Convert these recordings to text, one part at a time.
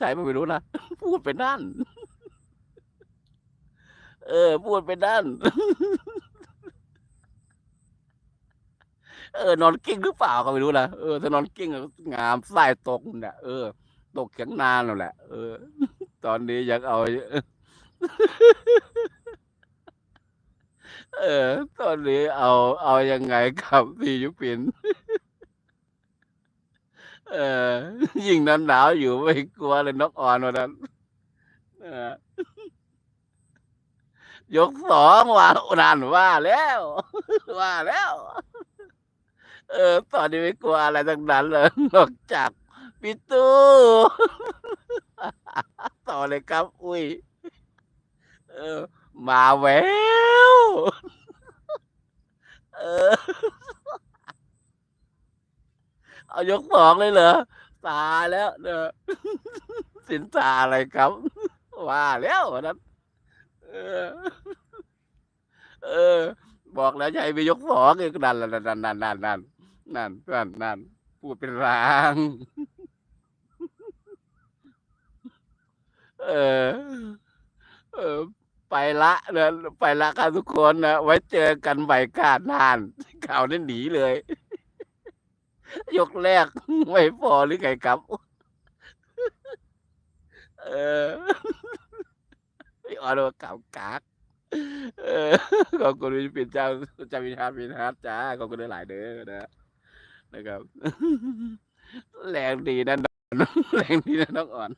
ใช่ไม่รู้นะพูดไปนั่น เออ พูดไปนั่น เออนอนกิ้งหรือเปล่าก็ไม่รู้นะเออถ้านอนกิ้งงามไส้ตกเนี่ยเออ ตกเขียงนานแล้วแหละ เออ ตอนนี้ยังเอา เออ ตอนนี้เอาเอายังไงครับพี่ยุพิน ออ ยิ่งหนาวหนาวอยู่ไม่กลัวเลยนกอ่อนวันนั้นยกสองว่านานว่าแล้ว ว่าแล้ว เออ ตอนนี้ไม่กลัวอะไรทั้งนั้นเลยนอกจากพี่ตู้ต่อเลยครับ อุ้ย เออ มาแววเออ เอายกสองเลยเหรอตายแล้วเนอะสินตาอะไรครับ ว่าแล้ววันนั้นเออ เออ บอกแล้วจะให้ไปยกสองอีกนั่นนั่นนั่นนั่นนั่นนั่นนั่นนั่นนั่นพูดเป็นรางเออ เออ ไปละนะไปละครับทุกคนนะไว้เจอกันใหม่กาดนานข่าวนี่หนีเลย ยกแรกไม่พอหรือไงครับ เออพี่ออนว่าเก่ากากเออขอบคุณพี่ปิ่นเจ้าจาวิชาพิทัศน์จ้าขอบคุณหลายเด้อนะนะครับ แรงดีนะน้องแรงดีนะน้องอ่อน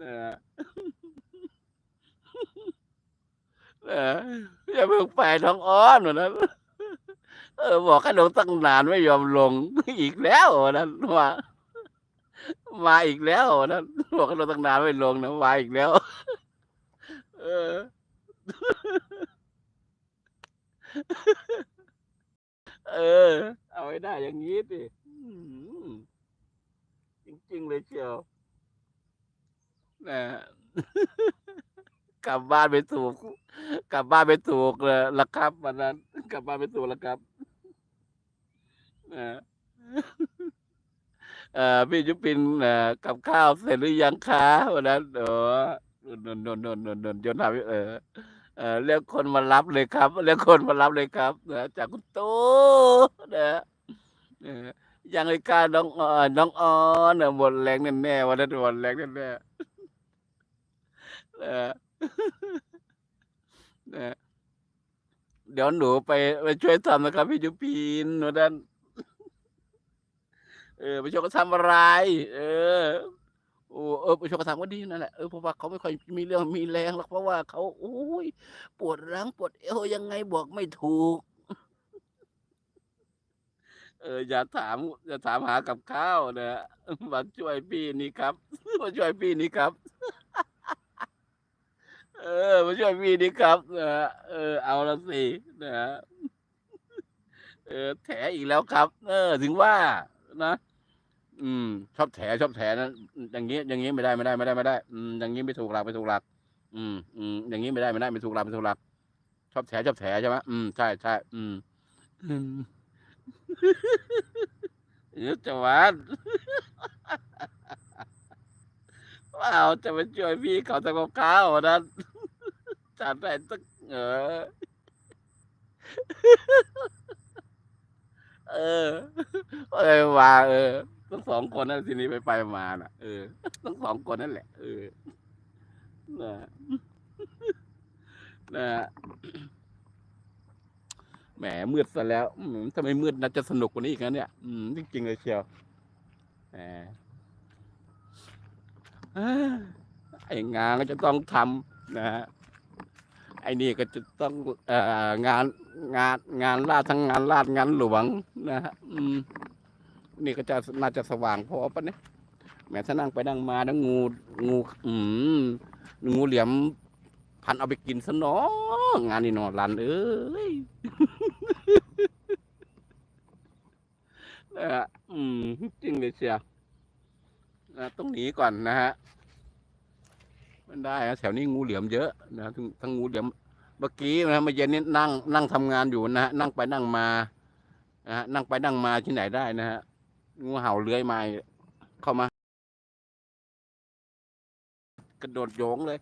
นะฮะเอออย่าเพิ่งไปน้องอ้อนวันนั้น เออ บอกให้ลงตั้งนานไม่ยอมลง อีกแล้วนนั้นว่ามาอีกแล้วนนั้นบอกให้ลงตั้งนานไม่ลงนะมาอีกแล้ว เออ เออ เอาให้ได้อย่างนี้สิจริง ๆ เลยเชียวนะกลับบ้านไปถูก กลับบ้านไปถูกเลยละครับวันนั้น กลับบ้านไปถูกล้วครับ พี่ยุปินกับข้าวเสร็จหรือยังคะวันนั้นเออนนนนนนนยนถามเออเออเรียกคนมารับเลยครับเรียกคนมารับเลยครับนะจากคุณตูนะยังไอ้กาน้องออนน้องออนหมดแรงแน่ๆวันนั้นหมดแรงแน่ๆนะเดี๋ยวหนูไปไปช่วยทำนะครับพี่ยุพินวันนั้น เออไปช่วยเขาทำอะไร เออโอ้เออประถางว่าดีนั่นแหละเออเพราะว่าเขาไม่ค่อยมีเรื่องมีแรงหรอกเพราะว่าเขาโอ้ยปวดหลังปวดเอวยังไงบอกไม่ถูก เอออย่าถามอย่าถามหากับข้าวนะมาช่วยพี่นี่ครับมาช่วยพี่นี่ครับเออมาช่วยพี่นี่ครับนะเออ เอาละสินะเออแถอีกแล้วครับ เออ ถึงว่านะ อืม ชอบแถชอบแถนะอย่างงี้อย่างงี้ไม่ได้ไม่ได้ไม่ได้ไม่ได้ อืมอย่างงี้ไม่ถูกหลักไม่ถูกหลัก อืมอืมอย่างงี้ไม่ได้ไม่ได้ไม่ถูกหลักไม่ถูกหลัก ชอบแถชอบแถใช่ไหมอืมใช่ใช่อืมอืมยุทธวัฒน์ว้าวจะมาช่วยพี่เขาทำกับข้าวนะจัดได้ตั้งเออ เออเออว่าเออ ทั้งสองคนนั่นทีนี้ไปไปมาน่ะ เออทั้งสองคนนั่นแหละ เออนะนะแหมมืดซะแล้วอืมถ้าไม่มืดน่าจะสนุกกว่านี้อีกนะเนี่ย อืมจริงๆเลยเชียวแหมอ่าไอ้งานก็จะต้องทำนะฮะไอ้นี่ก็จะต้องเอ่องานงานงานลาดทั้งงานลาดงานหลวงนะฮะอืม นี่ก็จะน่าจะสว่างพอปะเนี่ยแม้ถ้านั่งไปนั่งมาแล้วงูงูอืมงูเหลี่ยม พันเอาไปกินซะเนาะงานนี่นอนรันเอ้ยนะฮะอืมจริงเลยเชียวนะต้องหนีก่อนนะฮะมันได้นะแถวนี้งูเหลี่ยมเยอะนะทั้งทั้งงูเหลี่ยมเมื่อกี้นะเมื่อเย็นนี้นั่งนั่งทำงานอยู่นะฮะนั่งไปนั่งมานะฮะนั่งไปนั่งมาที่ไหนได้นะฮะ งูเห่าเลื้อยมาเข้ามา กระโดดโยงเลย